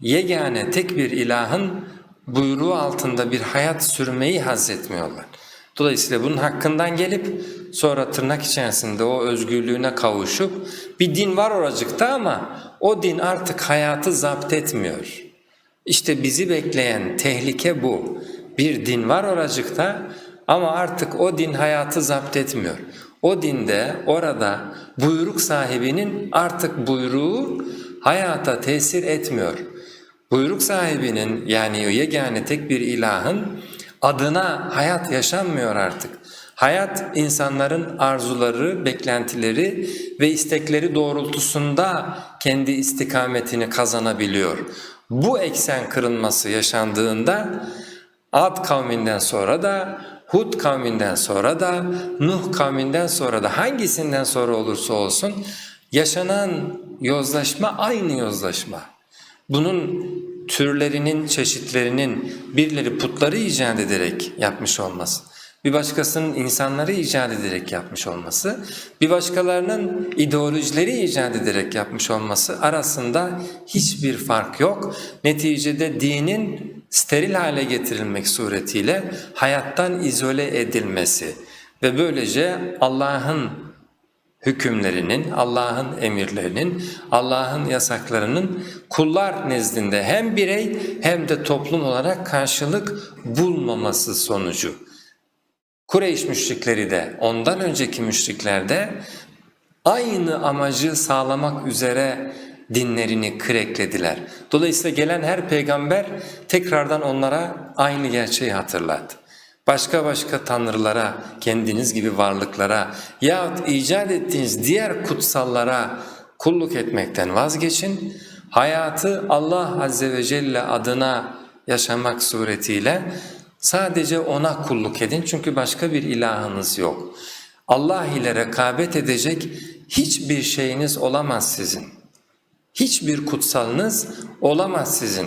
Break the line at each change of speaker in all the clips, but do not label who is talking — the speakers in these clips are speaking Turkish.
yegane tek bir ilahın buyruğu altında bir hayat sürmeyi hazzetmiyorlar. Dolayısıyla bunun hakkından gelip sonra tırnak içerisinde o özgürlüğüne kavuşup bir din var oracıkta ama o din artık hayatı zapt etmiyor. İşte bizi bekleyen tehlike bu. Bir din var oracıkta ama artık o din hayatı zapt etmiyor. O dinde orada buyruk sahibinin artık buyruğu hayata tesir etmiyor. Buyruk sahibinin yani yegane tek bir ilahın adına hayat yaşanmıyor artık. Hayat insanların arzuları, beklentileri ve istekleri doğrultusunda kendi istikametini kazanabiliyor. Bu eksen kırılması yaşandığında Ad kavminden sonra da Hud kavminden sonra da Nuh kavminden sonra da hangisinden sonra olursa olsun yaşanan yozlaşma aynı yozlaşma. Bunun türlerinin, çeşitlerinin birileri putları icat ederek yapmış olması, bir başkasının insanları icat ederek yapmış olması, bir başkalarının ideolojileri icat ederek yapmış olması arasında hiçbir fark yok. Neticede dinin steril hale getirilmek suretiyle hayattan izole edilmesi ve böylece Allah'ın hükümlerinin, Allah'ın emirlerinin, Allah'ın yasaklarının kullar nezdinde hem birey hem de toplum olarak karşılık bulmaması sonucu. Kureyş müşrikleri de ondan önceki müşrikler de aynı amacı sağlamak üzere dinlerini kıreklediler. Dolayısıyla gelen her peygamber tekrardan onlara aynı gerçeği hatırlattı. Başka başka tanrılara, kendiniz gibi varlıklara yahut icat ettiğiniz diğer kutsallara kulluk etmekten vazgeçin. Hayatı Allah Azze ve Celle adına yaşamak suretiyle sadece O'na kulluk edin çünkü başka bir ilahınız yok. Allah ile rekabet edecek hiçbir şeyiniz olamaz sizin. Hiçbir kutsalınız olamaz sizin.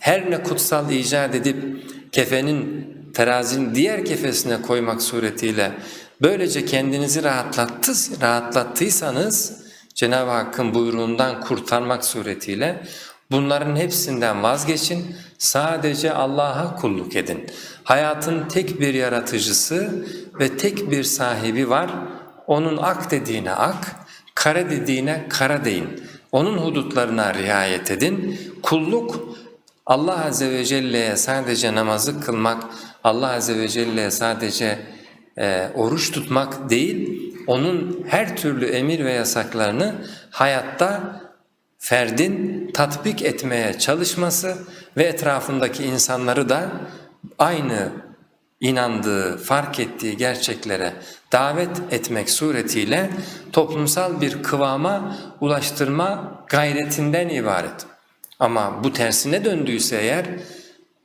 Her ne kutsal icat edip kefenin terazinin diğer kefesine koymak suretiyle böylece kendinizi rahatlattı, rahatlattıysanız Cenab-ı Hakk'ın buyruğundan kurtarmak suretiyle bunların hepsinden vazgeçin, sadece Allah'a kulluk edin. Hayatın tek bir yaratıcısı ve tek bir sahibi var, onun ak dediğine ak, kara dediğine kara deyin. Onun hudutlarına riayet edin. Kulluk Allah Azze ve Celle'ye sadece namazı kılmak, Allah Azze ve Celle'ye sadece e, oruç tutmak değil, onun her türlü emir ve yasaklarını hayatta ferdin tatbik etmeye çalışması ve etrafındaki insanları da aynı inandığı, fark ettiği gerçeklere davet etmek suretiyle toplumsal bir kıvama ulaştırma gayretinden ibaret. Ama bu tersine döndüyse eğer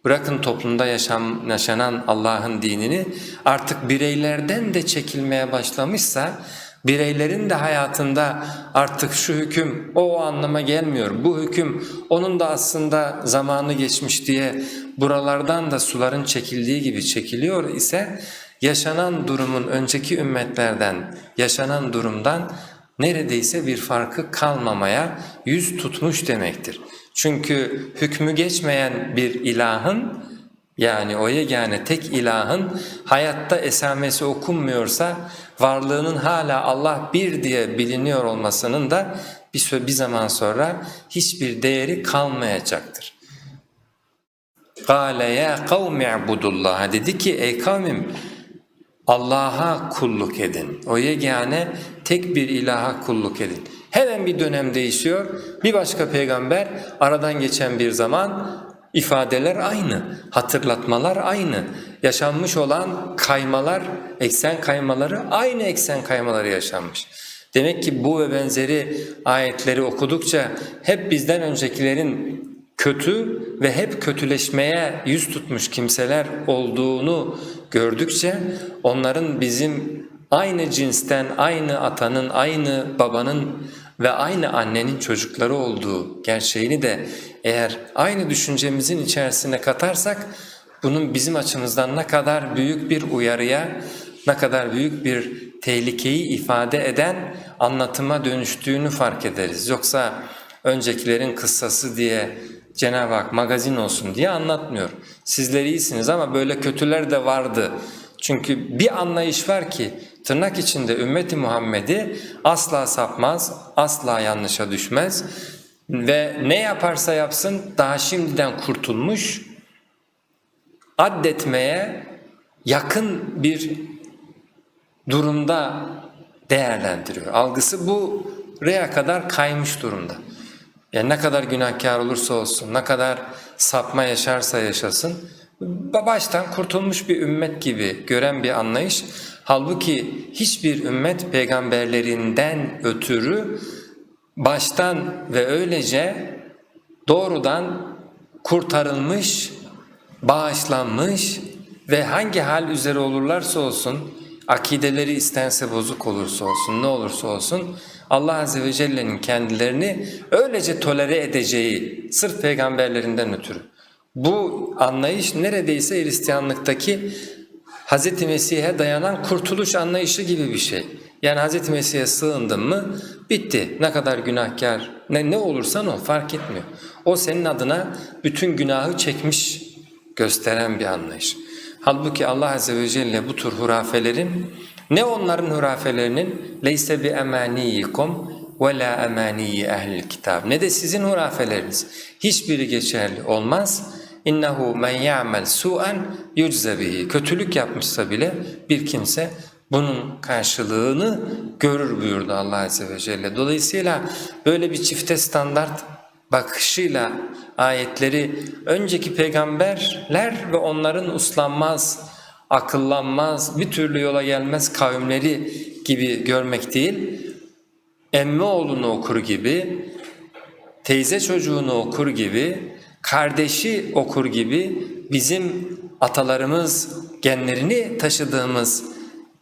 bırakın toplumda yaşam, yaşanan Allah'ın dinini artık bireylerden de çekilmeye başlamışsa bireylerin de hayatında artık şu hüküm o, anlama gelmiyor. Bu hüküm onun da aslında zamanı geçmiş diye buralardan da suların çekildiği gibi çekiliyor ise yaşanan durumun önceki ümmetlerden yaşanan durumdan neredeyse bir farkı kalmamaya yüz tutmuş demektir. Çünkü hükmü geçmeyen bir ilahın yani o yegane tek ilahın hayatta esamesi okunmuyorsa varlığının hala Allah bir diye biliniyor olmasının da bir, bir zaman sonra hiçbir değeri kalmayacaktır. قَالَ يَا قَوْمِ اعْبُدُ Dedi ki ey kavmim Allah'a kulluk edin. O yegane tek bir ilaha kulluk edin. Hemen bir dönem değişiyor. Bir başka peygamber aradan geçen bir zaman ifadeler aynı, hatırlatmalar aynı. Yaşanmış olan kaymalar, eksen kaymaları aynı eksen kaymaları yaşanmış. Demek ki bu ve benzeri ayetleri okudukça hep bizden öncekilerin kötü ve hep kötüleşmeye yüz tutmuş kimseler olduğunu gördükçe onların bizim aynı cinsten, aynı atanın, aynı babanın ve aynı annenin çocukları olduğu gerçeğini de eğer aynı düşüncemizin içerisine katarsak bunun bizim açımızdan ne kadar büyük bir uyarıya, ne kadar büyük bir tehlikeyi ifade eden anlatıma dönüştüğünü fark ederiz. Yoksa öncekilerin kıssası diye Cenab-ı Hak magazin olsun diye anlatmıyor. Sizler iyisiniz ama böyle kötüler de vardı. Çünkü bir anlayış var ki tırnak içinde ümmeti Muhammed'i asla sapmaz, asla yanlışa düşmez ve ne yaparsa yapsın daha şimdiden kurtulmuş, addetmeye yakın bir durumda değerlendiriyor. Algısı bu buraya kadar kaymış durumda. Yani ne kadar günahkar olursa olsun, ne kadar sapma yaşarsa yaşasın, baştan kurtulmuş bir ümmet gibi gören bir anlayış. Halbuki hiçbir ümmet peygamberlerinden ötürü baştan ve öylece doğrudan kurtarılmış, bağışlanmış ve hangi hal üzere olurlarsa olsun, akideleri istense bozuk olursa olsun, ne olursa olsun Allah Azze ve Celle'nin kendilerini öylece tolere edeceği sırf peygamberlerinden ötürü. Bu anlayış neredeyse Hristiyanlıktaki Hz. Mesih'e dayanan kurtuluş anlayışı gibi bir şey. Yani Hz. Mesih'e sığındın mı bitti. Ne kadar günahkar, ne, ne olursan ol fark etmiyor. O senin adına bütün günahı çekmiş gösteren bir anlayış. Halbuki Allah Azze ve Celle bu tür hurafelerin ne onların hurafelerinin leyse bi emaniyikum ve la emaniyi ehlil kitab ne de sizin hurafeleriniz hiçbiri geçerli olmaz. İnnehu men ya'mel su'an yucze. Kötülük yapmışsa bile bir kimse bunun karşılığını görür buyurdu Allah Azze ve Celle. Dolayısıyla böyle bir çifte standart bakışıyla ayetleri önceki peygamberler ve onların uslanmaz, akıllanmaz, bir türlü yola gelmez kavimleri gibi görmek değil, emmi oğlunu okur gibi, teyze çocuğunu okur gibi, kardeşi okur gibi bizim atalarımız genlerini taşıdığımız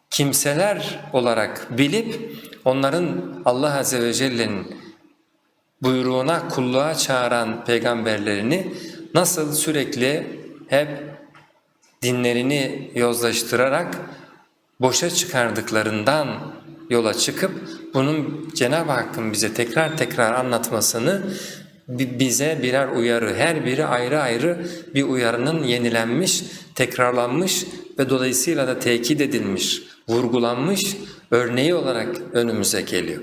kimseler olarak bilip onların Allah Azze ve Celle'nin buyruğuna kulluğa çağıran peygamberlerini nasıl sürekli hep dinlerini yozlaştırarak boşa çıkardıklarından yola çıkıp bunun Cenab-ı Hakk'ın bize tekrar tekrar anlatmasını bize birer uyarı, her biri ayrı ayrı bir uyarının yenilenmiş, tekrarlanmış ve dolayısıyla da tekit edilmiş, vurgulanmış örneği olarak önümüze geliyor.